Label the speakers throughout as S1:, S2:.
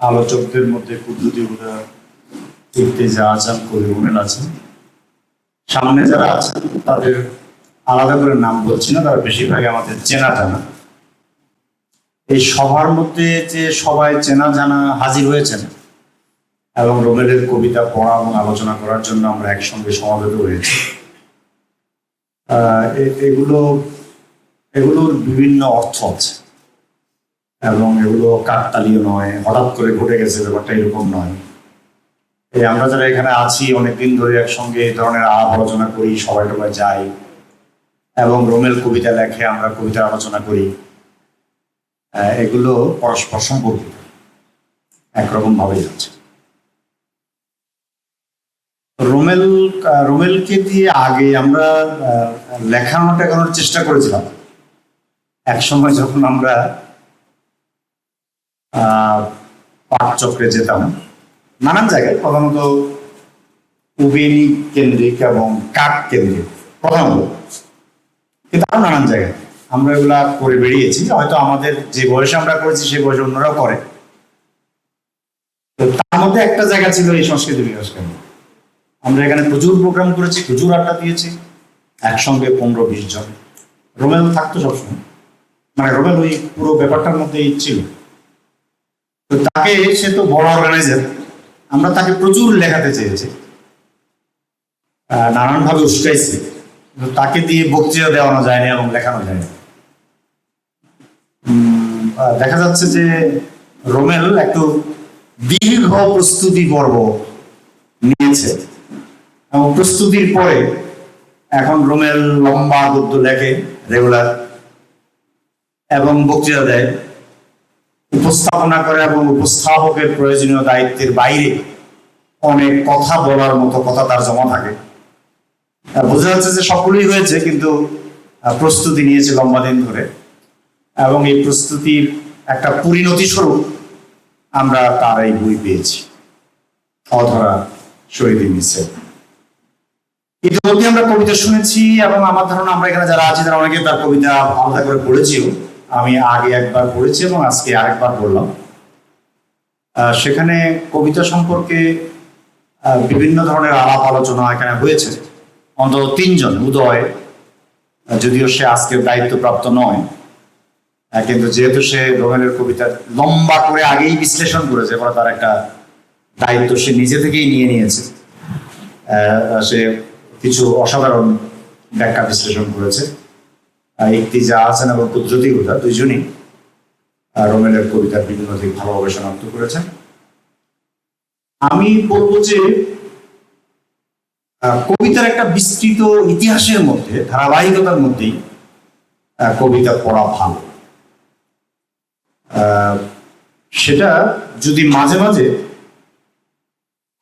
S1: আলোচকদের মধ্যে কুদ্দুতি হুদা ইর্তেজা আজান কবির আছেন সামনে যারা আছেন তাদের আলাদা করে নাম বলছি না, তারা বেশিরভাগই আমাদের চেনা জানা। এই সভার মধ্যে যে সবাই চেনা জানা হাজির হয়েছেন এবং রোমেলের কবিতা পড়া এবং আলোচনা করার জন্য আমরা একসঙ্গে সমাবেত হয়েছি এগুলো এগুলোর বিভিন্ন অর্থ আছে। এবং এগুলো কাকতালীয় নয়, হঠাৎ করে ঘটে গেছে, ব্যাপারটা এরকম নয়। এই আমরা যারা এখানে আছি, অনেকদিন ধরে একসঙ্গে এই ধরনের আলাপ আলোচনা করি, সবাই টবাই যাই। এবং রোমেল কবিতা লেখে আমরা কবিতা আলোচনা করি। এগুলো পরস্পর সম্পর্কিত। একরকম ভাবে যাচ্ছে। রোমেল রোমেলকে দিয়ে আগে আমরা লেখানো টেখানোর চেষ্টা করেছিলাম। এক সময় যখন আমরা আহ, পাঠচক্রে যেতাম। নানান জায়গায় প্রধানত উবেনি কেন্দ্রিক এবং কাক কেন্দ্রিক প্রধানত কিন্তু আরও নানান জায়গায়। আমরা এগুলা করে বেরিয়েছি হয়তো আমাদের যে বয়সে আমরা করেছি সেই বয়সে অন্যরাও করে। তো তার মধ্যে একটা জায়গা ছিল এই সংস্কৃতি বিকাশ কেন্দ্র। আমরা এখানে প্রচুর প্রোগ্রাম করেছি প্রচুর আড্ডা দিয়েছি একসঙ্গে পনেরো বিশ জন। রোমেল থাকতো সবসময়। মানে রোমেল ওই পুরো ব্যাপারটার মধ্যেই ছিল। তো তাকে সে তো বড় অর্গানাইজার আমরা তাকে প্রচুর লেখাতে চেয়েছি। নানান ভাবে উস্কাইছি। তাকে দিয়ে বক্তৃতা দেওয়ানো যায়নি এবং লেখানো যায়নি। দেখা যাচ্ছে যে রোমেল একটু দীর্ঘ প্রস্তুতি পর্ব নিয়েছে। এবং প্রস্তুতির পরে এখন রোমেল লম্বা গদ্য লেখে রেগুলার এবং বক্তৃতা দেয়। উপস্থাপনা করে এবং উপস্থাপকের প্রয়োজনীয় দায়িত্বের বাইরে অনেক কথা বলার মতো কথা তার জমা থাকে। বোঝা যাচ্ছে যে সকলেই হয়েছে, কিন্তু প্রস্তুতি নিয়েছে লম্বা দিন ধরে। এবং এই প্রস্তুতির একটা পরিণতি স্বরূপ আমরা তার এই বই পেয়েছি। অধরা শহীদ মিসে ইতিমধ্যে আমরা কবিতা শুনেছি এবং আমার ধারণা আমরা এখানে যারা আছি, তারা অনেকে তার কবিতা আলাদা করে পড়েছিও। আমি আগে একবার পড়েছি এবং আজকে আরেকবার বললাম সেখানে কবিতা সম্পর্কে বিভিন্ন ধরনের আলাপ আলোচনা এখানে হয়েছে। অন্তত তিনজন, উদয় যদিও সে আজকে দায়িত্বপ্রাপ্ত নয় কিন্তু যেহেতু সে রোমেলের কবিতা লম্বা করে আগেই বিশ্লেষণ করেছে, এবার তার একটা দায়িত্ব সে নিজে থেকেই নিয়ে নিয়েছে। সে কিছু অসাধারণ ব্যাখ্যা বিশ্লেষণ করেছে। ইকতিজা হাসান এবং কুদরতি হুদা দুইজনই রোমেলের কবিতার বিভিন্ন দিক ভালোভাবে শনাক্ত করেছেন। আমি বলব যে কবিতার একটা বিস্তৃত ইতিহাসের মধ্যে, ধারাবাহিকতার মধ্যেই কবিতা পড়া ভালো। সেটা যদি মাঝে মাঝে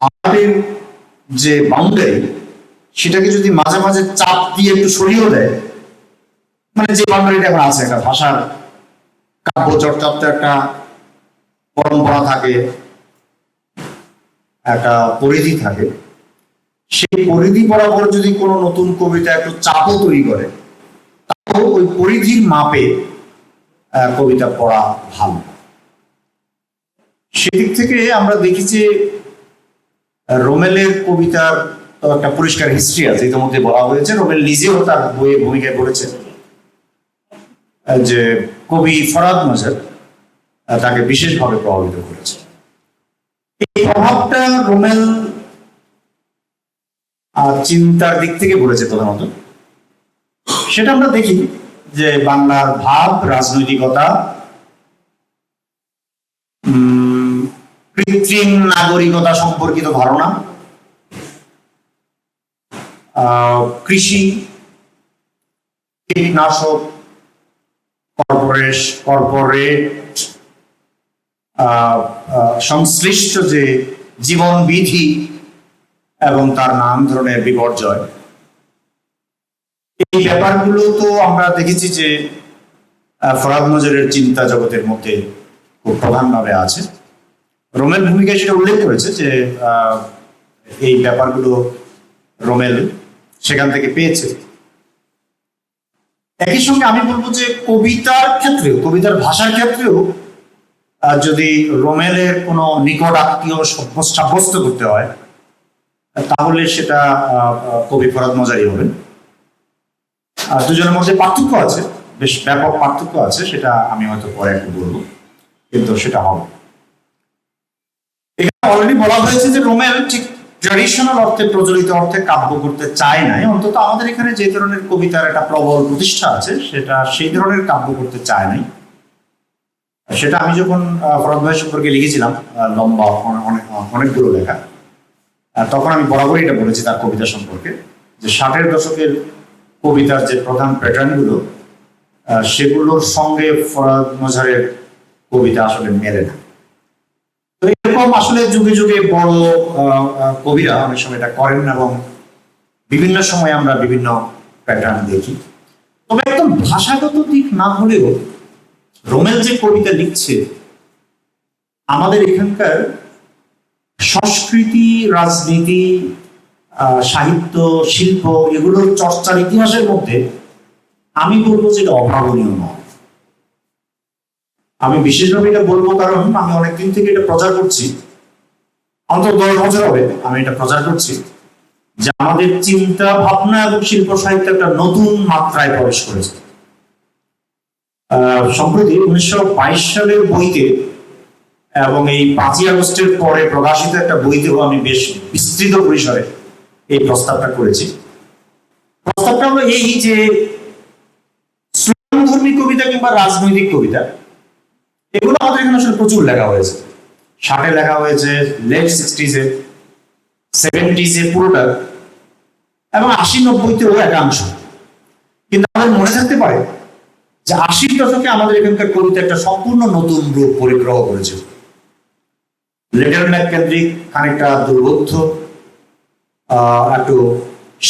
S1: আর্টের যে বাউন্ডারি সেটাকে যদি মাঝে মাঝে চাপ দিয়ে একটু সরিয়েও দেয় মানে যে বাউন্ডারিটা এখন আছে, একটা ভাষার কাব্য চর্চার তো একটা পরম্পরা থাকে, একটা পরিধি থাকে। সেই পরিধি বরাবর যদি কোনো নতুন কবিতা একটু চাপও তৈরি করে তাও ওই পরিধির মাপে কবিতা পড়া ভালো। সেদিক থেকে আমরা দেখি যে, রোমেলের কবিতার একটা পরিষ্কার হিস্ট্রি আছে, ইতিমধ্যে বলা হয়েছে। রোমেল নিজেও তার বইয়ে ভূমিকায় পড়েছে যে কবি ফরাদ আহ, তাকে বিশেষভাবে প্রভাবিত করেছে। এই প্রভাবটা রোমেল আহ, চিন্তার দিক থেকে বলেছে প্রধানত। সেটা আমরা দেখি যে বাংলার ভাব রাজনৈতিকতা কৃত্রিম নাগরিকতা সম্পর্কিত ধারণা কৃষি কীটনাশক কর্পোরেট সংশ্লিষ্ট যে জীবন বিধি এবং তার নানান ধরনের বিপর্যয়। এই ব্যাপারগুলো তো আমরা দেখেছি যে ফরাদ নজরের চিন্তা জগতের মধ্যে খুব প্রধানভাবে আছে। রোমেল ভূমিকায় সেটা উল্লেখ করেছে যে এই ব্যাপারগুলো রোমেল সেখান থেকে পেয়েছে। একই সঙ্গে আমি বলব যে কবিতার ক্ষেত্রেও, কবিতার ভাষার ক্ষেত্রেও যদি রোমেলের কোনো নিকট আত্মীয় সাব্যস্ত- করতে হয়, তাহলে সেটা কবি ফরাদ মজারি হবেন। আর দুজনের মধ্যে পার্থক্য আছে, বেশ ব্যাপক পার্থক্য আছে, সেটা আমি হয়তো পরে একটু বলব, কিন্তু সেটা হবে। এখানে অলরেডি বলা হয়েছে যে রোমেল ঠিক ট্র্যাডিশনাল অর্থে, প্রচলিত অর্থে কাব্য করতে চায় নাই। অন্তত আমাদের এখানে যে ধরনের কবিতার একটা প্রবল প্রতিষ্ঠা আছে, সেটা সেই ধরনের কাব্য করতে চায় নাই। সেটা আমি যখন ফরদ ভাই সম্পর্কে লিখেছিলাম লম্বা, অনেক- অনেক অনেকগুলো লেখা তখন আমি বরাবরই এটা বলেছি তার কবিতা সম্পর্কে, যে ষাটের দশকের কবিতার যে প্রধান প্যাটার্নগুলো সেগুলোর সঙ্গে ফরাদ মজারের কবিতা আসলে মেলে না। এরকম আসলে যুগে যুগে বড় কবিরা অনেক সময় এটা করেন এবং বিভিন্ন সময় আমরা বিভিন্ন প্যাটার্ন দেখি। তবে একদম ভাষাগত দিক না হলেও রোমেল যে কবিতা লিখছে, আমাদের এখানকার সংস্কৃতি, রাজনীতি সাহিত্য, শিল্প এগুলোর চর্চার ইতিহাসের মধ্যে আমি বলব যে এটা অভাবনীয় নয়। আমি বিশেষভাবে এটা বলব কারণ আমি অনেকদিন থেকে এটা প্রচার করছি। অন্তত দশ বছর হবে আমি এটা প্রচার করছি। যে আমাদের চিন্তা, ভাবনা এবং শিল্প সাহিত্য একটা নতুন মাত্রায় প্রবেশ করেছে। সম্প্রতি উনিশশো বাইশ সালের বইতে এবং এই পাঁচই আগস্টের পরে প্রকাশিত একটা বইতেও আমি বেশ বিস্তৃত পরিসরে এই প্রস্তাবটা করেছি। প্রস্তাবটা হলো এই যে ধর্মী কবিতা কিংবা রাজনৈতিক কবিতা এগুলো আমাদের এখানে আসলে প্রচুর লেখা হয়েছে। ষাটে লেখা হয়েছে লেট সিক্সটিজে সেভেন্টিজে পুরোটা, এবং আশি নব্বইতেও একাংশ। কিন্তু আমাদের মনে থাকতে পারে যে আশির দশকে আমাদের এখানকার কবিতা একটা সম্পূর্ণ নতুন রূপ পরিগ্রহ করেছে। লেটার ম্যাক কেন্দ্রিক, খানিকটা দুর্বোধ্য একটু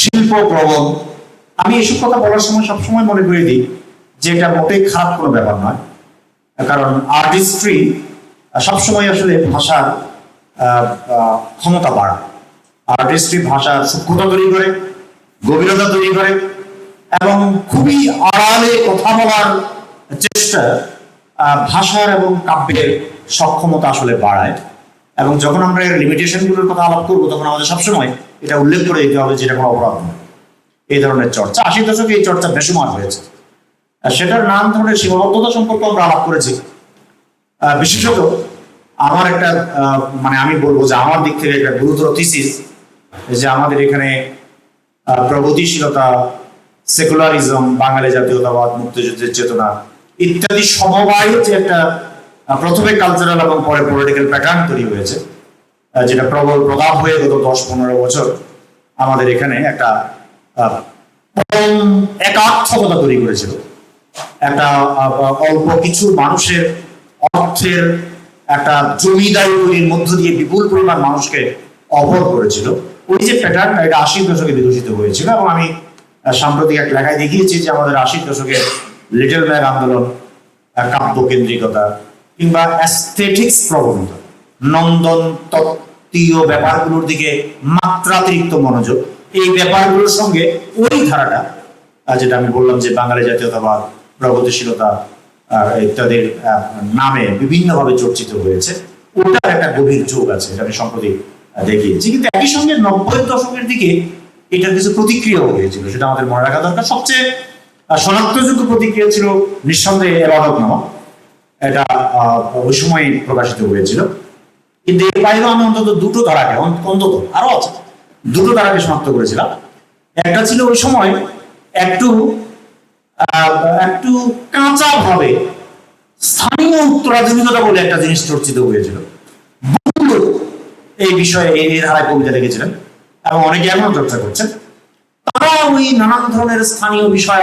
S1: শিল্প প্রবণ আমি এসব কথা বলার সময় সবসময় মনে করে দিই যে এটা মোটেই খারাপ কোনো ব্যাপার নয়। কারণ আর্টিস্ট্রি সবসময় আসলে ভাষার ক্ষমতা বাড়ায় আর্টিস্ট্রি ভাষার সূক্ষ্মতা তৈরি করে, গভীরতা তৈরি করে, এবং খুবই আড়ালে কথা বলার চেষ্টা ভাষার এবং কাব্যের সক্ষমতা আসলে বাড়ায়। এবং যখন আমরা এর লিমিটেশনগুলোর কথা আলাপ করব, তখন আমাদের সবসময় এটা উল্লেখ করে দিতে হবে যেটা কোনো অপরাধ নয়। এই ধরনের চর্চা আশি দশকে এই চর্চা বেসুমার হয়েছে। সেটার নানান ধরনের সীমাবদ্ধতা সম্পর্কে আমরা আলাপ করেছি। বিশেষত আমার একটা মানে আমি বলব যে আমার দিক থেকে একটা গুরুতর থিসিস যে আমাদের এখানে প্রগতিশীলতা সেকুলারিজম বাঙালি জাতীয়তাবাদ, মুক্তিযুদ্ধের চেতনা ইত্যাদি সমবায় যে একটা প্রথমে কালচারাল এবং পরে পলিটিক্যাল প্যাটার্ন তৈরি হয়েছে যেটা প্রবল প্রভাব হয়ে গত দশ পনেরো বছর আমাদের এখানে একটা পরম তৈরি করেছিল। একটা অল্প কিছু মানুষের অর্থের একটা জমিদারি তৈরির মধ্য দিয়ে বিপুল পরিমাণ মানুষকে অবর করেছিল। ওই যে প্যাটার্নটা এটা আশির দশকে বিকশিত হয়েছিল এবং আমি সাম্প্রতিক এক লেখায় দেখিয়েছি যে আমাদের আশির দশকে লিটল ম্যাগ আন্দোলন কাব্য কেন্দ্রিকতা কিংবা অ্যাস্থেটিক্স প্রবণতা, নন্দন তত্ত্বীয় ব্যাপারগুলোর দিকে মাত্রাতিরিক্ত মনোযোগ, এই ব্যাপারগুলোর সঙ্গে ওই ধারাটা যেটা আমি বললাম যে বাঙালি জাতীয়তাবাদ প্রগতিশীলতা ইত্যাদির নামে বিভিন্নভাবে চর্চিত হয়েছে। ওটার একটা গভীর যোগ আছে, এটা আমি সম্প্রতি দেখিয়েছি। কিন্তু একই সঙ্গে নব্বই দশকের দিকে এটার কিছু প্রতিক্রিয়াও হয়েছিল, সেটা আমাদের মনে রাখা দরকার। সবচেয়ে শনাক্তযোগ্য প্রতিক্রিয়া ছিল নিঃসন্দেহে এবাদক নামক এটা ওই সময় প্রকাশিত হয়েছিল। কিন্তু এর বাইরেও আমি অন্তত দুটো ধারাকে অন্ত- অন্তত আরও আছে, দুটো ধারাকে শনাক্ত করেছিলাম। একটা ছিল ওই সময়, একটু একটু কাঁচা ভাবে স্থানীয় উত্তরাধুনিকতা বলে একটা জিনিস চর্চিত হয়েছিল। এই বিষয়ে এই ধারায় কবিতা লিখেছিলেন এবং অনেকে এখনও চর্চা করছেন। তারা ওই নানান ধরনের স্থানীয় বিষয়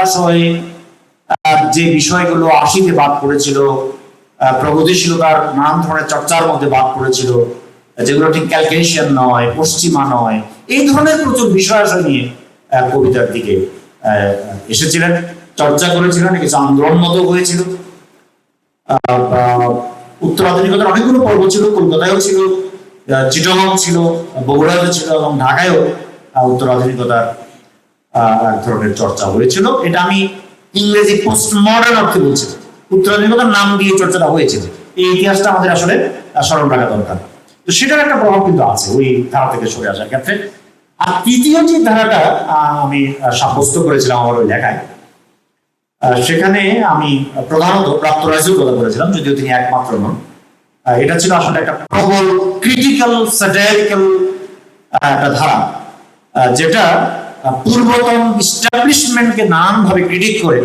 S1: আহ, যে বিষয়গুলো আশিতে বাদ পড়েছিল প্রগতিশীলতার নানান ধরনের চর্চার মধ্যে বাদ পড়েছিল যেগুলো ঠিক ক্যালকুলেশন নয় পশ্চিমা নয় এই ধরনের প্রচুর বিষয়াশয় নিয়ে আহ, কবিতার দিকে এসেছিলেন। চর্চা করেছিলেন কিছু আন্দোলন মতো হয়েছিল? উত্তর আধুনিকতার অনেকগুলো পর্ব ছিল কলকাতায়ও ছিল আহ, চিটাগং ছিল বগুড়াতেও ছিল এবং ঢাকায়ও উত্তর আধুনিকতার এক ধরনের চর্চা হয়েছিল। এটা আমি ইংরেজি পোস্ট মডার্ন অর্থে বলছি। উত্তর আধুনিকতার নাম দিয়ে চর্চাটা হয়েছিল এই ইতিহাসটা আমাদের আসলে স্মরণ রাখা দরকার। তো সেটার একটা প্রভাব কিন্তু আছে ওই ধারা থেকে সরে আসার ক্ষেত্রে। আর তৃতীয় যে ধারাটা আমি সাব্যস্ত করেছিলাম আমার ওই লেখায় সেখানে আমি প্রধানত প্রাপ্ত রাইজের কথা বলেছিলাম যদিও তিনি একমাত্র নন। এটা ছিল আসলে একটা প্রবল ক্রিটিক্যাল স্যাটারিক্যাল একটা ধারা যেটা পূর্বতন ইস্টাবলিশমেন্টকে নানানভাবে ক্রিটিক করে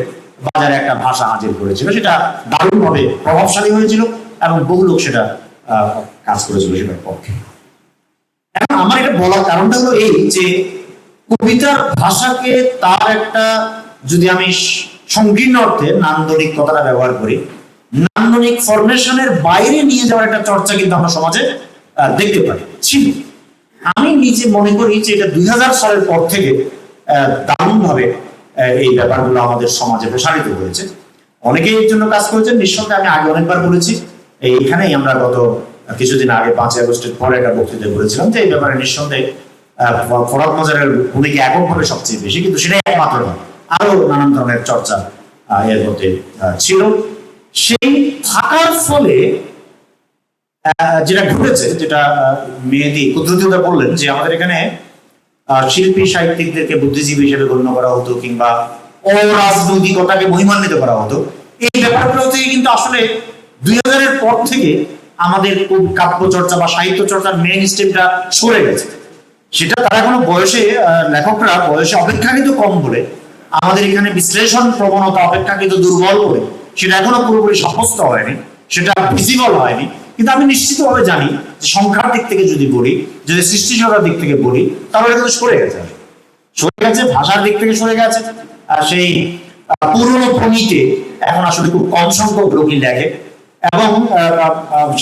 S1: বাজারে একটা ভাষা হাজির করেছিল। সেটা দারুণভাবে প্রভাবশালী হয়েছিল এবং বহু লোক সেটা কাজ করেছিল সেটার পক্ষে। এখন আমার এটা বলার কারণটা হলো এই যে কবিতার ভাষাকে তার একটা, যদি আমি সংকীর্ণ অর্থে নান্দনিক কথাটা ব্যবহার করি। নান্দনিক ফরমেশনের বাইরে নিয়ে যাওয়ার একটা চর্চা কিন্তু আমরা সমাজে দেখতে পাই। ছিল আমি নিজে মনে করি যে এটা দুই হাজার সালের পর থেকে দারুণ ভাবে এই ব্যাপারগুলো আমাদের সমাজে প্রসারিত হয়েছে। অনেকেই এর জন্য কাজ করেছেন, নিঃসন্দেহে আমি আগে অনেকবার বলেছি। এইখানেই আমরা গত কিছুদিন আগে, পাঁচই আগস্টের পরে একটা বক্তৃতা বলেছিলাম যে এই ব্যাপারে নিঃসন্দেহে ফরাদ মজারের ভূমিকা এককভাবে সবচেয়ে বেশি, কিন্তু সেটাই একমাত্র নয়। আরও নানান ধরনের চর্চা এর মধ্যে ছিল। সেই থাকার ফলে যেটা ঘটেছে, যেটা মেহেদি কুদরতিটা বললেন যে আমাদের এখানে শিল্পী, সাহিত্যিকদেরকে বুদ্ধিজীবী হিসেবে গণ্য করা হতো কিংবা অরাজনৈতিকতাকে মহিমান্বিত করা হতো। এই ব্যাপারগুলো থেকে কিন্তু আসলে দুই হাজারের পর থেকে আমাদের কাব্য চর্চা বা সাহিত্য চর্চার মেইন স্ট্রিমটা সরে গেছে। সেটা তারা কোনো বয়সে লেখকরা বয়সে অপেক্ষাকৃত কম বলে আমাদের এখানে বিশ্লেষণ প্রবণতা অপেক্ষাকৃত দুর্বল করে। সেটা এখনও পুরোপুরি সাব্যস্ত হয়নি, সেটা ভিজিবল হয়নি। কিন্তু আমি নিশ্চিতভাবে জানি যে সংখ্যার দিক থেকে যদি বলি, যদি সৃষ্টিশীলতার দিক থেকে বলি, তাহলে কিন্তু সরে গেছে। সরে গেছে, ভাষার দিক থেকে সরে গেছে। আর সেই পুরনো ভূমিতে এখন আসলে খুব কম সংখ্যক লোকই লেখে। এবং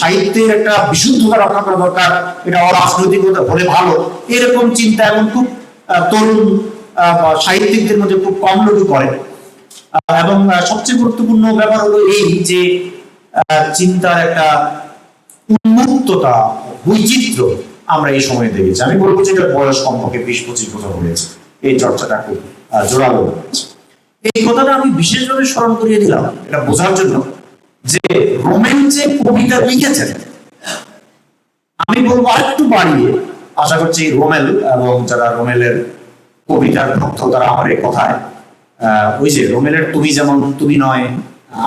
S1: সাহিত্যের একটা বিশুদ্ধতা রক্ষা করা দরকার, এটা অরাজনৈতিক হলে ভালো, এরকম চিন্তা এখন খুব তরুণ সাহিত্যিকদের মধ্যে খুব কম লোকই করে আহ, এবং সবচেয়ে গুরুত্বপূর্ণ ব্যাপার হলো এই যে চিন্তার একটা উন্মুক্ততা বৈচিত্র্য আমরা এই সময়ে দেখেছি। আমি বলব যে এটার বয়স কমপক্ষে বিশ পঁচিশ বছর হয়েছে। এই চর্চাটা খুব জোরালো এই কথাটা আমি বিশেষভাবে স্মরণ করিয়ে দিলাম। এটা বোঝার জন্য যে রোমেন যে কবিতা লিখেছেন। আমি বলব আরেকটু বাড়িয়ে আশা করছি রোমেল এবং যারা রোমেলের কবিতার ভক্ত তারা আমার কথায় ওই যে রোমেলের তুমি যেমন তুমি নয়,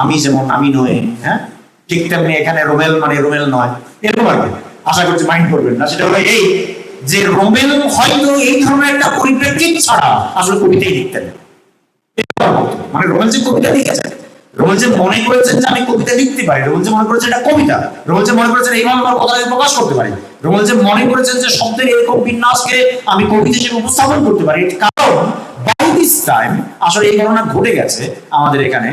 S1: আমি যেমন আমি নয় হ্যাঁ? ঠিক তেমনি এখানে রোমেল মানে রোমেল নয়। এরকম আর কি। আশা করছি মাইন্ড করবেন না, সেটা হলো এই যে রোমেল হয়তো এই ধরনের একটা পরিপ্রেক্ষিত ছাড়া আসলে কবিতাই লিখতেন। মানে রোমেল যে কবিতা লিখেছেন, রোমেল যে মনে করেছেন যে আমি কবিতা লিখতে পারি, রোমেল যে মনে করেছেন এটা কবিতা, রোমেল যে মনে করেছেন এইভাবে আমার কথা প্রকাশ করতে পারি রোমেল যে মনে করেছেন যে শব্দের এরকম বিন্যাসকে আমি কবিতা হিসেবে উপস্থাপন করতে পারি কারণ বাই দিস টাইম আসলে এই ঘটনা ঘটে গেছে আমাদের এখানে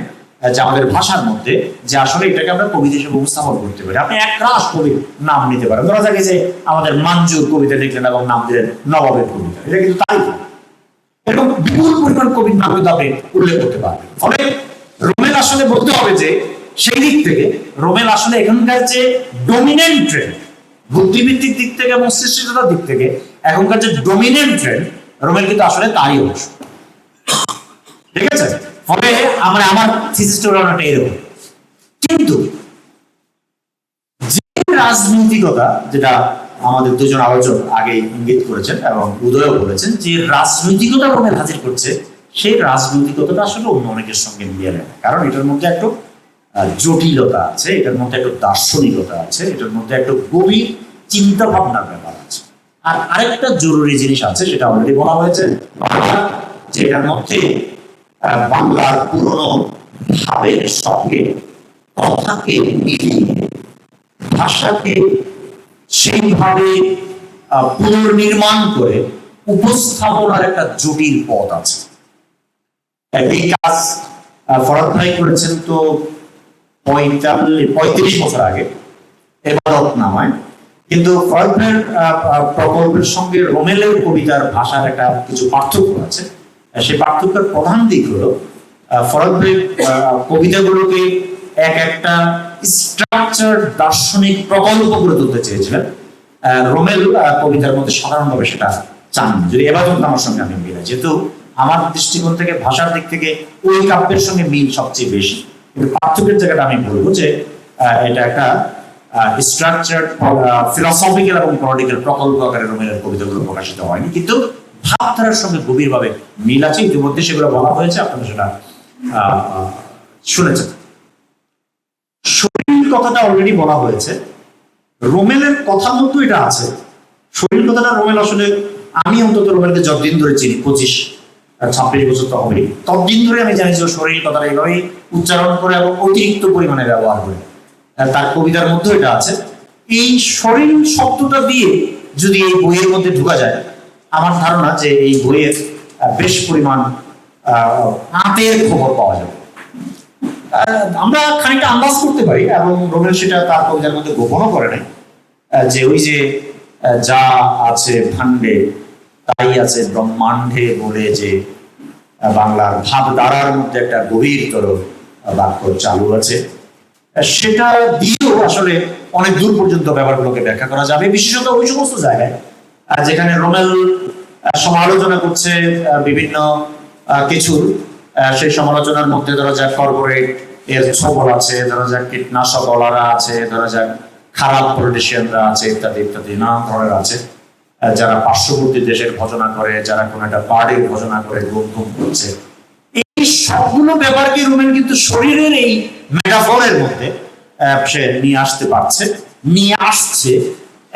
S1: যে আমাদের ভাষার মধ্যে, যে আসলে এটাকে আমরা কবিতা হিসেবে উপস্থাপন করতে পারি। আপনি এক রাস কবির নাম নিতে পারেন। ধরা যাক যে আমাদের মাঞ্জুর কবিতা লিখলেন এবং নাম দিলেন নবাবের কবিতা। এটা কিন্তু তাই। এরকম বিপুল পরিমাণ কবির নাম কিন্তু আপনি উল্লেখ করতে পারবেন। ফলে রোমেল আসলে বলতে হবে যে, সেই দিক থেকে রোমেল আসলে এখানকার যে ডোমিনেন্ট ট্রেন্ড বুদ্ধিবৃত্তির দিক থেকে এবং সৃষ্টিশীলতার দিক থেকে এখনকার যে ডোমিনেন্ট ট্রেন্ড রোমেল কিন্তু আসলে তারই অংশ। ঠিক আছে? ফলে আমার আমার অনেকটা এরকম। কিন্তু যে রাজনৈতিকতা যেটা আমাদের দুজন আলোচক আগে ইঙ্গিত করেছেন এবং উদয়ও বলেছেন, যে রাজনৈতিকতা রোমেল হাজির করছে, সেই রাজনৈতিকতাটা আসলে অন্য অনেকের সঙ্গে মিলিয়ে নেয়। কারণ এটার মধ্যে একটু জটিলতা আছে, এটার মধ্যে একটা দার্শনিকতা আছে, এটার মধ্যে একটা গভীর চিন্তা ভাবনার ব্যাপার আছে। আর আরেকটা জরুরি জিনিস আছে, সেটা অলরেডি বলা হয়েছে যে এটার মধ্যে বাংলার পুরনো ভাবের সঙ্গে কথাকে ভাষাকে সেইভাবে পুনর্নির্মাণ করে উপস্থাপনার একটা জটিল পথ আছে। এই কাজ ফরাদ ভাই করেছেন তো পঁয়ত্রিশ বছর আগে এবারত নামায়। কিন্তু আহ, প্রকল্পের সঙ্গে রোমেলের কবিতার ভাষার একটা কিছু পার্থক্য আছে। সেই পার্থক্যের প্রধান দিক হলো আহ, ফরাদ ভাই আহ, কবিতাগুলোকে এক একটা স্ট্রাকচার দার্শনিক প্রকল্প করে তুলতে চেয়েছিলেন। রোমেল কবিতার মধ্যে সাধারণভাবে সেটা চান যদি এবার আমার সঙ্গে আমি মিলাই যেহেতু আমার দৃষ্টিকোণ থেকে ভাষার দিক থেকে ওই কাব্যের সঙ্গে মিল সবচেয়ে বেশি। পার্থক্যের জায়গাটা আমি বলব যে এটা একটা স্ট্রাকচার ফিলসফিক্যাল এবং পলিটিক্যাল প্রকল্প আকারে রোমেলের কবিতাগুলো প্রকাশিত হয়নি। কিন্তু ভাবধারার সঙ্গে গভীরভাবে মিল আছে। ইতিমধ্যে সেগুলো বলা হয়েছে, আপনারা সেটা শুনেছেন। শরীর কথাটা অলরেডি বলা হয়েছে। রোমেলের কথার মতো এটা আছে। শরীর কথাটা রোমেল আসলে, আমি অন্তত রোমেলকে যতদিন ধরে চিনি, পঁচিশ ছাব্বিশ বছর তো হবেই ততদিন ধরে আমি জানি যে শরীর কথাটা এইভাবেই উচ্চারণ করে এবং অতিরিক্ত পরিমাণে ব্যবহার করে। তার কবিতার মধ্যে এটা আছে। এই শরীর শব্দটা দিয়ে যদি এই বইয়ের মধ্যে ঢুকা যায়, আমার ধারণা যে এই বইয়ের বেশ পরিমাণ আঁতের খবর পাওয়া যাবে। আমরা খানিকটা আন্দাজ করতে পারি এবং রোমেল সেটা তার কবিতার মধ্যে গোপনও করে নাই। যে ওই যে যা আছে ভাণ্ডে তাই আছে ব্রহ্মাণ্ডে বলে যে বাংলার ভাবধারার মধ্যে একটা গভীরতর বাক্য চালু আছে। সেটা দিয়েও আসলে অনেক দূর পর্যন্ত ব্যাপারগুলোকে ব্যাখ্যা করা যাবে। বিশেষত ওই সমস্ত জায়গায় যেখানে রোমেল সমালোচনা করছে বিভিন্ন কিছুর সেই সমালোচনার মধ্যে ধরা যাক কর্পোরেট এর ছবল আছে, ধরা যাক কীটনাশক আছে, ধরা যাক খারাপ পলিটিশিয়ানরা আছে, ইত্যাদি ইত্যাদি, নানা ধরনের আছে। যারা পার্শ্ববর্তী দেশের ভজনা করে, যারা কোনো একটা পার্টির ভজনা করে গুম করছে। এই সবগুলো ব্যাপারকে রোমেন কিন্তু শরীরের এই মেটাফরের মধ্যে সে নিয়ে আসতে পারছে, নিয়ে আসছে,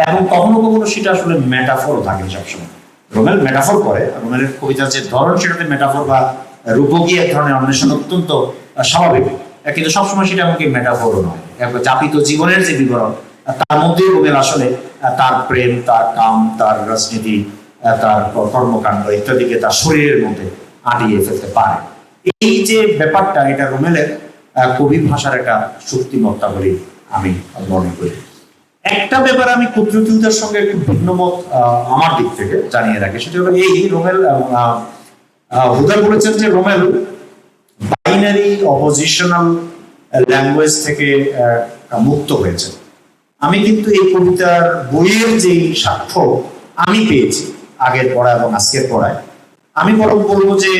S1: এবং কখনো কখনো সেটা আসলে মেটাফর থাকে সবসময়। রোমেল মেটাফর করে রোমেলের কবিতার যে ধরন সেটাতে মেটাফর বা রূপকী এক ধরনের অন্বেষণ অত্যন্ত স্বাভাবিক। কিন্তু সবসময় সেটা এমনকি মেটাফরও নয়। যাপিত জীবনের যে বিবরণ তার মধ্যে রোমেল আসলে তার প্রেম, তার কাম, তার রাজনীতি তার কর্মকাণ্ড ইত্যাদিকে তার শরীরের মধ্যে আটিয়ে ফেলতে পারে। এই যে ব্যাপারটা, এটা রোমেলের কবি ভাষার একটা শক্তিমত্তা বলে আমি মনে করি। একটা ব্যাপার আমি কুদরতিতার সঙ্গে একটু ভিন্ন মত আমার দিক থেকে জানিয়ে রাখি, সেটা হলো এই রোমেল হুদা বলেছেন যে রোমেল বাইনারি অপোজিশনাল ল্যাঙ্গুয়েজ থেকে মুক্ত হয়েছে। আমি কিন্তু এই কবিতার বইয়ের যে সাক্ষ্য আমি পেয়েছি আগের পড়া এবং আজকের পড়ায়। আমি বরং বলব যে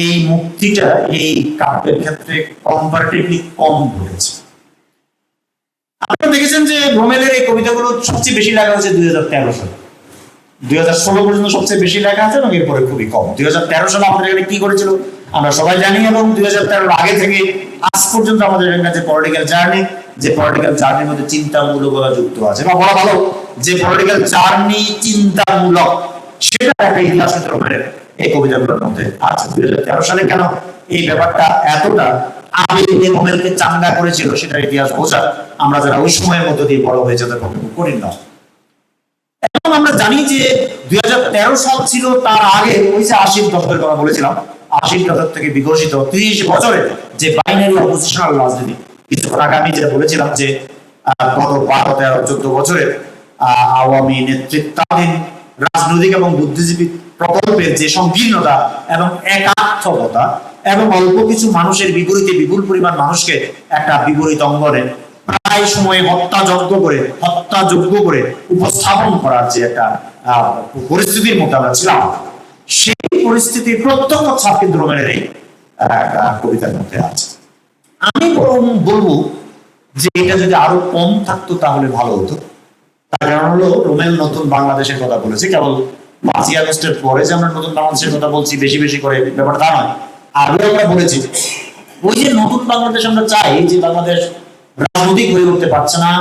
S1: এই মুক্তিটা এই কাব্যের ক্ষেত্রে কম্পারেটিভলি কম ঘটেছে। আপনারা দেখেছেন যে রোমেলের এই কবিতাগুলো সবচেয়ে বেশি লেখা হয়েছে দুই হাজার তেরো সালে। দুই হাজার ষোলো পর্যন্ত সবচেয়ে বেশি লেখা আছে এবং এরপরে খুবই কম। দুই হাজার তেরো সালে আমাদের এখানে কি করেছিল আমরা সবাই জানি এবং দুই হাজার তেরোর আগে থেকে আজ পর্যন্ত আমাদের এখানে যে পলিটিক্যাল জার্নি যে পলিটিক্যাল জার্নির মধ্যে চিন্তামূলক যুক্ত আছে বা বলা ভালো, যে পলিটিক্যাল জার্নি চিন্তামূলক, সেটা একটা ইতিহাস কিন্তু এই কবিতাগুলোর মধ্যে আছে। দুই হাজার তেরো সালে কেন এই ব্যাপারটা এতটা আবেগে চাঙ্গা করেছিল ইতিহাস বোঝা আমরা যারা ওই সময়ের মধ্যে দিয়ে বড় তাদের পক্ষে কঠিন নয়। এখন আমরা জানি যে দুই হাজার তেরো সাল ছিল, তার আগে ওই যে আশির দশকের কথা বলেছিলাম, আশির দশক থেকে বিকশিত ত্রিশ বছরে যে বাইনারি অপোজিশনাল রাজনীতি কিছুক্ষণ আগে আমি যেটা বলেছিলাম যে গত বারো তেরো চোদ্দ বছরে আহ, আওয়ামী নেতৃত্বাধীন রাজনৈতিক এবং বুদ্ধিজীবী প্রকল্পের যে সংকীর্ণতা এবং একাত্মকতা এবং অল্প কিছু মানুষের বিপরীতে বিপুল পরিমাণ মানুষকে একটা বিপরীত অঙ্গনে প্রায় সময় হত্যাযজ্ঞ করে হত্যাযোগ্য করে উপস্থাপন করার যে একটা পরিস্থিতির মধ্যে আমরা ছিলাম সেই পরিস্থিতির প্রত্যক্ষ ছাপ কিন্তু রোমেনের এই কবিতার মধ্যে আছে। আমি বরং বলব যে এটা যদি আরও কম থাকতো তাহলে ভালো হতো। তার কারণ হলো রোমেল নতুন বাংলাদেশের কথা বলেছে, কেবল পাঁচই আগস্টের পরে যে আমরা নতুন বাংলাদেশের কথা বলছি, বেশি বেশি করে ব্যাপারটা তা নয়। আগে আমরা বলেছি, ওই যে নতুন বাংলাদেশ আমরা চাই, যে বাংলাদেশ রাজনৈতিক হয়ে উঠতে পারছে না,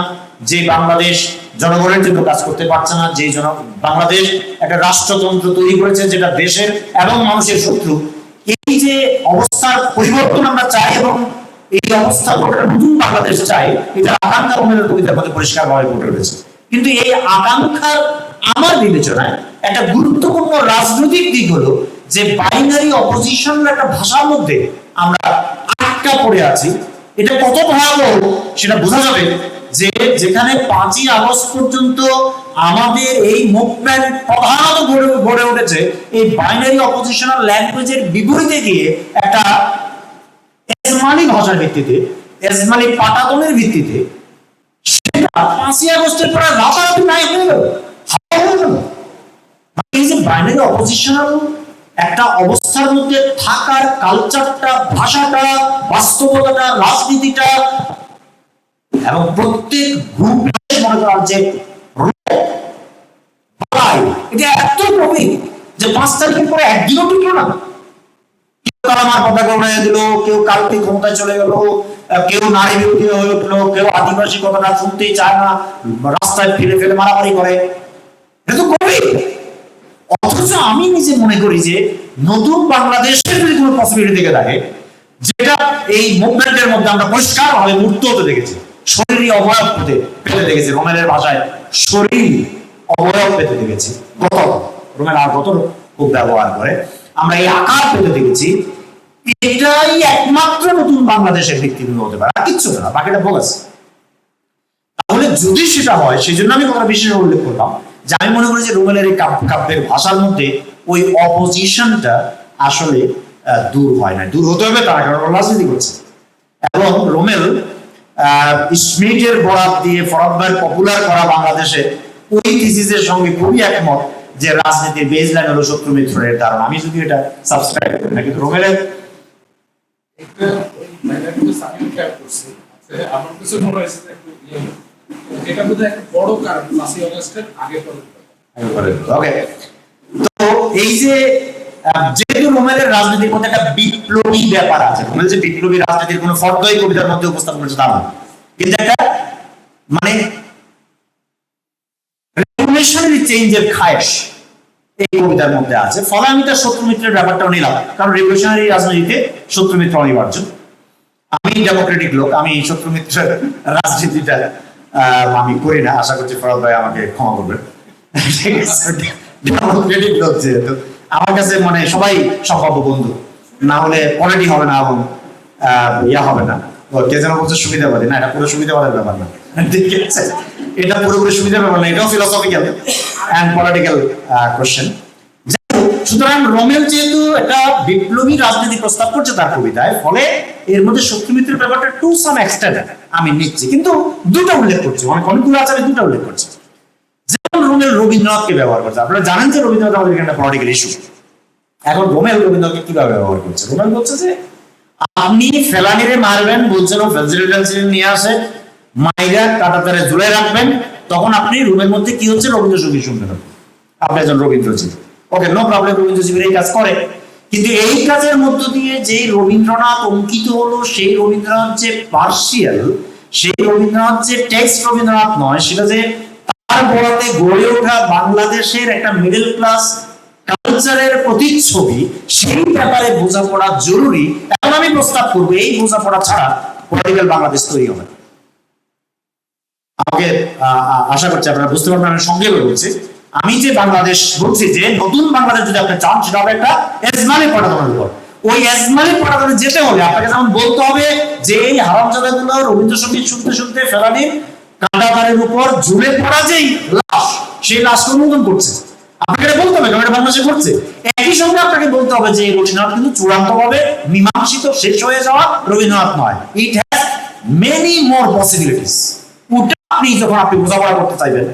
S1: যে বাংলাদেশ জনগণের জন্য কাজ করতে পারছে না, যে জন বাংলাদেশ একটা রাষ্ট্রতন্ত্র তৈরি করেছে যেটা দেশের এবং মানুষের শত্রু। এই যে অবস্থার পরিবর্তন আমরা চাই এবং এই অবস্থা নতুন বাংলাদেশ চাই এটা আকাঙ্ক্ষা রোমেলের কবিতার মধ্যে পরিষ্কার ভাবে ফুটে উঠেছে কিন্তু এই আকাঙ্ক্ষার আমার বিবেচনায় একটা গুরুত্বপূর্ণ রাজনৈতিক দিক হলো যে বাইনারি অপোজিশন একটা ভাষার মধ্যে আমরা আটকা পড়ে আছি। এটা কত ভয়াবহ, সেটা বোঝা যাবে যে যেখানে পাঁচই আগস্ট পর্যন্ত আমাদের এই মুভমেন্ট প্রধানত গড়ে উঠেছে, এই বাইনারি অপোজিশনাল ল্যাঙ্গুয়েজের বিপরীতে গিয়ে একটা এজমালি ভাষার ভিত্তিতে এজমালি পাটাতনের ভিত্তিতে, সেটা পাঁচই আগস্টের রাতারাতি নাই হয়ে গেল বাইনারি অপোজিশনাল একটা অবস্থার মধ্যে থাকার কালচারটা ভাষাটা, বাস্তবতাটা, রাজনীতিটা, এবং প্রত্যেক গ্রুপ মনে করার যে এটা এত গভীর যে পাঁচ তারিখের পরে একদিনও টিকলো না। কালামার পতাকা দিল, কেউ কালকে ক্ষমতায় চলে গেল কেউ নারী বিরোধী হয়ে উঠল, কেউ আদিবাসী কথাটা শুনতেই চায় না, রাস্তায় ফেলে মারামারি করে। এটা তো অথচ আমি নিজে মনে করি যে নতুন বাংলাদেশের যদি কোনো পসিবিলিটি থেকে থাকে, যেটা এই মুভমেন্টের মধ্যে আমরা পরিষ্কার ভাবে মূর্ত হতে দেখেছি শরীরী অবয়ব পেতে পেতে দেখেছি রোমেলের ভাষায় শরীর অবয়ব পেতে দেখেছি গত রোমেল আর গত খুব ব্যবহার করে। আমরা এই আকার পেতে দেখেছি। এটাই একমাত্র নতুন বাংলাদেশের ভিত্তিমূল হতে পারে। আর কিচ্ছু না বাকিটা বোগাস তাহলে যদি সেটা হয় সেই জন্য আমি কথা বিশেষ উল্লেখ করলাম যে আমি মনে করি যে রুমেলের এই কাব্যের ভাষার মধ্যে ওই অপোজিশনটা আসলে দূর হয় না দূর হতে হবে তারা কারণ রাজনীতি করছে। এবং রোমেল আহ, স্মিথের বরাত দিয়ে ভাইয়ের পপুলার করা বাংলাদেশে ওই থিসিসের সঙ্গে খুবই একমত যে রাজনীতির বেজ লাইন হলো শত্রু মিত্রের কারণ আমি যদি এটা সাবস্ক্রাইব করি না কিন্তু
S2: আমার কিছু মনে হয়েছে যে একটু ইয়ে হলো। এটা বোধহয় একটা বড় কারণ পাঁচই অগস্টের আগে
S1: ওকে তো এই যে যেহেতু রোমেলের রাজনীতির মধ্যে একটা বিপ্লবী ব্যাপার আছে রোমেল যে বিপ্লবী রাজনীতির কোনো ফর্দই কবিতার মধ্যে উপস্থাপন করেছে তা কিন্তু একটা মানে রেভলিউশনারি চেঞ্জের খায়েশ এই কবিতার মধ্যে আছে। ফলে আমি তার শত্রু মিত্রের ব্যাপারটাও নিলাম। কারণ রেভলিউশনারি রাজনীতিতে শত্রু মিত্র অনিবার্য। আমি ডেমোক্রেটিক লোক, আমি শত্রু মিত্রের রাজনীতিটা আমি করি না। আশা করছি ফরাদ ভাই আমাকে ক্ষমা করবেন। ডেমোক্রেটিক লোক যেহেতু। আমার কাছে মানে সবাই সম্ভাব্য বন্ধু। না হলে কোয়ালিটি হবে না এবং ইয়া হবে না। কে যেন বলছে সুবিধাবাদী। না, এটা পুরো সুবিধাবাদের ব্যাপার না। ঠিক আছে। এটা পুরোপুরি সুবিধার ব্যাপার না, এটাও ফিলোসফিক্যাল অ্যান্ড পলিটিক্যাল কোশ্চেন সুতরাং রোমেল যেহেতু একটা বিপ্লবী রাজনীতি প্রস্তাব করছে তার কবিতায়, ফলে এর মধ্যে শত্রুমিত্রের ব্যাপারটা টু সাম এক্সটেন্ট আমি নিচ্ছি। কিন্তু দুটো উল্লেখ করছি, অনেক অনেকগুলো আছে, আমি দুটো উল্লেখ করছি। যেমন রোমেল রবীন্দ্রনাথকে ব্যবহার করছে। আপনারা জানেন যে রবীন্দ্রনাথ আমাদের এখানে পলিটিক্যাল ইস্যু এখন রোমেল রবীন্দ্রনাথকে কীভাবে ব্যবহার করছে? রোমেল বলছে যে, আপনি ফেলানিরে মারবেন, বলছেন ও ফেন্সিল নিয়ে আসে মাইরা কাটাতারে ঝুলে রাখবেন, তখন আপনি রুমের মধ্যে কি হচ্ছে? রবীন্দ্রসঙ্গীত শুনবেন আপনি। একজন রবীন্দ্রজীব ওকে নো প্রবলেম রবীন্দ্রজীবীর এই কাজ করে। কিন্তু এই কাজের মধ্য দিয়ে যে রবীন্দ্রনাথ অঙ্কিত হলো, সেই রবীন্দ্রনাথ যে পার্সিয়াল সেই রবীন্দ্রনাথ যে টেক্সট রবীন্দ্রনাথ নয়, সেটা যে তার বলাতে গড়ে ওঠা বাংলাদেশের একটা মিডল ক্লাস কালচারের প্রতিচ্ছবি, সেই ব্যাপারে বোঝাপড়া জরুরি। এখন আমি প্রস্তাব করব, এই বোঝাপড়া ছাড়া পলিটিক্যাল বাংলাদেশ তৈরি হবে। আমাকে আশা করছি আপনারা বুঝতে পারবেন, আমি সঙ্গে বলছি। আমি যে বাংলাদেশ বলছি যে, নতুন বাংলাদেশ যদি আপনি চান, সেটা হবে একটা এজমানি পড়ানোর উপর। ওই এজমানি পড়ানোর যেতে হলে আপনাকে যেমন বলতে হবে যে, এই হারামজাদা গুলো রবীন্দ্রসঙ্গীত শুনতে শুনতে ফেরানির কাঁটাতারের উপর ঝুলে পড়া যেই লাশ, সেই লাশ অনুমোদন করছে। আপনাকে এটা বলতে হবে কারণ এটা বাংলাদেশে করছে? একই সঙ্গে আপনাকে বলতে হবে যে রবীন্দ্রনাথ কিন্তু চূড়ান্ত ভাবে মীমাংসিত শেষ হয়ে যাওয়া রবীন্দ্রনাথ নয়। It has many more possibilities আপনি যখন আপনি বোঝাপড়া করতে চাইবেন,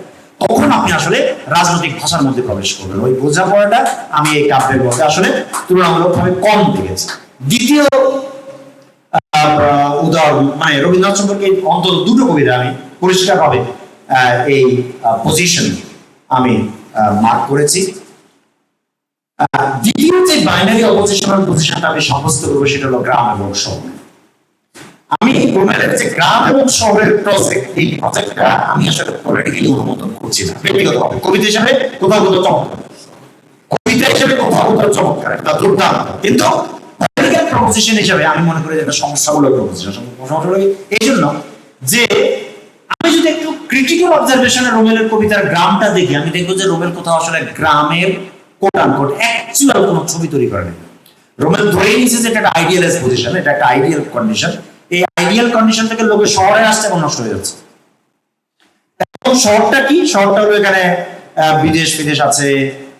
S1: তখন আপনি আসলে রাজনৈতিক ভাষার মধ্যে প্রবেশ করবেন। ওই বোঝাপড়াটা আমি এই কাব্যের মধ্যে আসলে তুলনামূলকভাবে কম দেখেছি। দ্বিতীয় উদাহরণ মানে রবীন্দ্রনাথ সম্পর্কে অন্তত দুটো কবিতা আমি পরিষ্কারভাবে এই পজিশন আমি মার্ক করেছি। দ্বিতীয় যে বাইনারি অপোজিশনাল পজিশনটা আমি সাব্যস্ত করব সেটা হলো গ্রাম এবং শহর। আমি যে গ্রাম এবং শহরের প্রজেক্ট এই প্রজেক্টটা আমি আসলে অনুমোদন করছি না। ব্যক্তিগতভাবে। কবিতা হিসাবে কোথাও কোথাও চমৎকার। কবিতা হিসাবে কোথাও কোথাও চমৎকার, একটা দুর্দান্ত। কিন্তু পলিটিক্যাল প্রপোজিশন হিসেবে আমি মনে করি সমস্যামূলক প্রপোজিশন এই জন্য যে আমি যদি একটু ক্রিটিক্যাল অবজারভেশনে রোমেলের কবিতার গ্রামটা দেখি, আমি দেখব যে রোমেল কোথাও আসলে গ্রামের কোট অ্যাকচুয়াল কোনো ছবি তৈরি করেনি রোমেল ধরে নিয়েছে যে এটা একটা আইডিয়ালাইজ পজিশন এটা একটা আইডিয়াল কন্ডিশন আইডিয়াল কন্ডিশন থেকে লোকে শহরে আসছে এবং নষ্ট হয়ে যাচ্ছে। শহরটা কি? শহরটা হলো এখানে বিদেশ বিদেশ আছে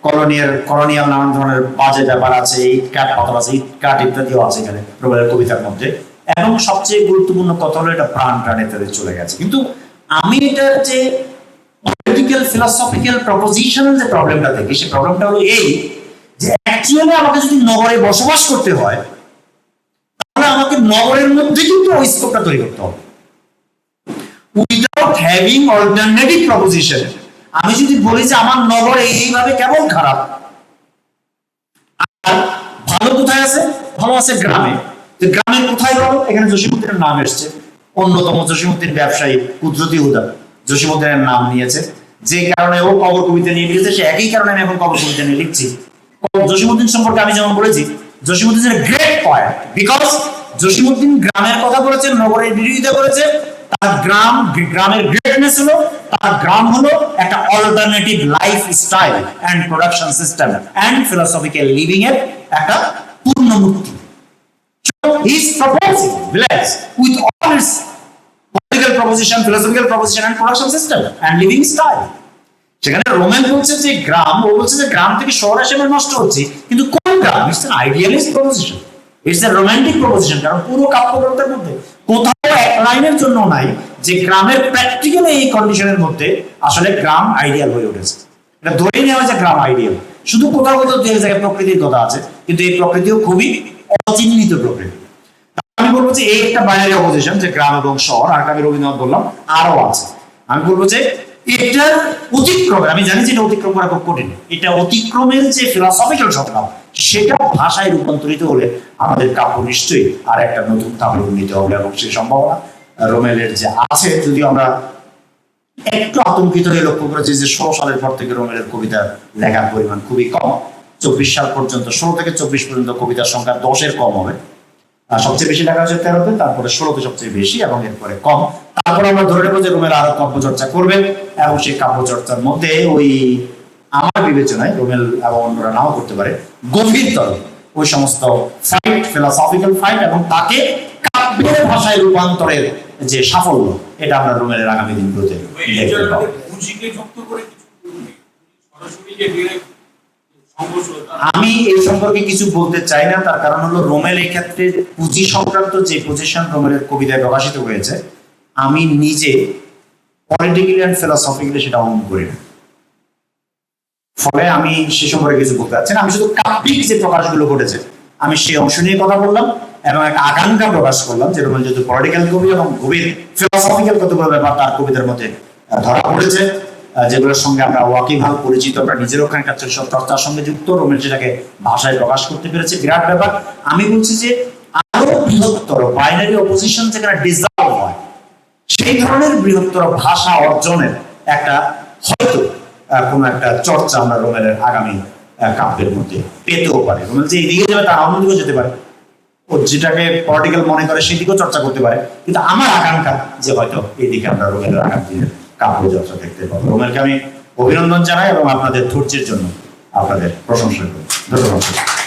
S1: কলোনিয়াল কলোনিয়াল নানান ধরনের বাজে ব্যাপার আছে, ইট কাঠ, পাথর আছে, ইট কাঠ ইত্যাদিও আছে এখানে রোমেলের কবিতার মধ্যে। এবং সবচেয়ে গুরুত্বপূর্ণ কথা হলো এটা প্রাণ প্রাণ ইত্যাদি চলে গেছে। কিন্তু আমি এটার যে পলিটিক্যাল ফিলসফিক্যাল প্রপোজিশনাল যে প্রবলেমটা দেখি সেই প্রবলেমটা হলো এই যে অ্যাকচুয়ালি আমাকে যদি নগরে বসবাস করতে হয় তাহলে আমাকে নগরের মধ্যে কিন্তু ওই স্কোপটা তৈরি করতে হবে। উইদাউট হ্যাভিং অল্টারনেটিভ প্রপোজিশন আমি যদি বলি যে আমার নগর এইভাবে কেমন খারাপ, আর ভালো কোথায় আছে? ভালো আছে গ্রামে। গ্রামে কোথায় ভালো এখানে জসীমুদ্দিনের নাম এসছে। অন্যতম জসীমুদ্দিন ব্যবসায়ী কুদরতি হুদা। জসীমুদ্দিনের নাম নিয়েছে। যে কারণে ও কবর কবিতা নিয়ে লিখেছে, সে একই কারণে আমি এখন কবর কবিতা নিয়ে লিখছি। জসীমুদ্দিন সম্পর্কে আমি যেমন বলেছি Jasimuddin great point because Jasimuddin গ্রামের কথা বলেছেন নগরের বিরোধিতা করেছে তার গ্রাম গ্রামের গ্রেটনেস হলো তার গ্রাম হলো একটা alternative life style and production system and philosophical living এর একটা পূর্ণ মুক্তি So he is proposing village with all its political proposition, philosophical proposition. সেখানে রোমেন বলছে যে গ্রাম, ও বলছে যে গ্রাম থেকে শহর হিসেবে নষ্ট হচ্ছে। কিন্তু কোন গ্রাম? It's an idealist proposition it's a romantic proposition কারণ পুরো কাব্যগ্রন্থের মধ্যে কোথাও এক লাইনের জন্য নাই যে গ্রামের প্র্যাকটিক্যাল এই কন্ডিশনের মধ্যে আসলে গ্রাম আইডিয়াল হয়ে উঠেছে। এটা ধরে নেওয়া যায় গ্রাম আইডিয়াল শুধু কোথাও কোথাও দু জায়গায় প্রকৃতির কথা আছে, কিন্তু এই প্রকৃতিও খুবই অচিহ্নিত প্রকৃতি। আমি বলব যে এই একটা বাইনারি অপোজিশন যে গ্রাম এবং শহর, আর আমি রবীন্দ্রনাথ বললাম আরও আছে। আমি বলব যে এটার অতিক্রমে আমি জানি যে অতিক্রম করা খুব কঠিন। এটা অতিক্রমের যে ফিলসফিক্যাল সত্তা সেটা ভাষায় রূপান্তরিত হলে আমাদের কাব্য নিশ্চয়ই আর একটা নতুন কাব্য নিতে হবে এবং সেই সম্ভাবনা, রোমেলের যে আছে, যদিও আমরা একটু আতঙ্কিত হয়ে লক্ষ্য করেছি যে ষোলো সালের পর থেকে রোমেলের কবিতা লেখার পরিমাণ খুবই কম। চব্বিশ সাল পর্যন্ত, ষোলো থেকে চব্বিশ পর্যন্ত কবিতার সংখ্যা দশের কম হবে। সবচেয়ে বেশি লেখা হচ্ছে তেরোতে, তারপরে ষোলোতে সবচেয়ে বেশি এবং এরপরে কম। তারপরে আমরা ধরে নেব যে রোমেল আরও কাব্য চর্চা করবে এবং সেই কাব্য চর্চার মধ্যে ওই আমার বিবেচনায় রোমেল এবং অন্যরা নাও করতে পারে। গভীরতর ওই সমস্ত ফাইট ফিলসফিক্যাল ফাইট এবং তাকে কাব্যের ভাষায় রূপান্তরের যে সাফল্য এটা আমরা রোমেলের আগামী দিনগুলোতে দেখতে পাবো। আমি এই সম্পর্কে কিছু বলতে চাই না তার কারণ হলো রোমেল এই ক্ষেত্রে পুঁজি সংক্রান্ত যে পজিশন রোমেলের কবিতায় প্রকাশিত হয়েছে আমি নিজে পলিটিক্যালি অ্যান্ড ফিলসফিক্যালি সেটা অন করি না। ফলে আমি সে সম্পর্কে কিছু বলতে পারছি না। আমি শুধু কাব্যিক যে প্রকাশগুলো ঘটেছে, আমি সেই অংশ নিয়ে কথা বললাম এবং একটা আকাঙ্ক্ষা প্রকাশ করলাম যে রোমেল যেহেতু পলিটিক্যাল কবি এবং গভীর ফিলসফিক্যাল কতগুলো ব্যাপার তার কবিতার মধ্যে ধরা পড়েছে যেগুলোর সঙ্গে আমরা ওয়াকিভাল পরিচিত, আমরা নিজের ওখানকার সব চর্চার সঙ্গে যুক্ত রোমেল সেটাকে ভাষায় প্রকাশ করতে পেরেছে। বিরাট ব্যাপার। আমি বলছি যে আরও বৃহত্তর বাইনারি অপোজিশন যেখানে ডিজার্ভ হয় সেই ধরনের বৃহত্তর ভাষা অর্জনের একটা হয়তো কোনো একটা চর্চা আমরা রোমেলের আগামী কাব্যের মধ্যে পেতেও পারি। রোমেল যে এদিকে যাবে তার অন্যদিকেও যেতে পারে। ও যেটাকে পলিটিক্যাল মনে করে সেদিকেও চর্চা করতে পারে। কিন্তু আমার আকাঙ্ক্ষা যে হয়তো এইদিকে আমরা রোমেলের আগামী দিনের কাব্য চর্চা দেখতে পাবো। রোমেলকে আমি অভিনন্দন জানাই এবং আপনাদের ধৈর্যের জন্য আপনাদের প্রশংসা করি। ধন্যবাদ।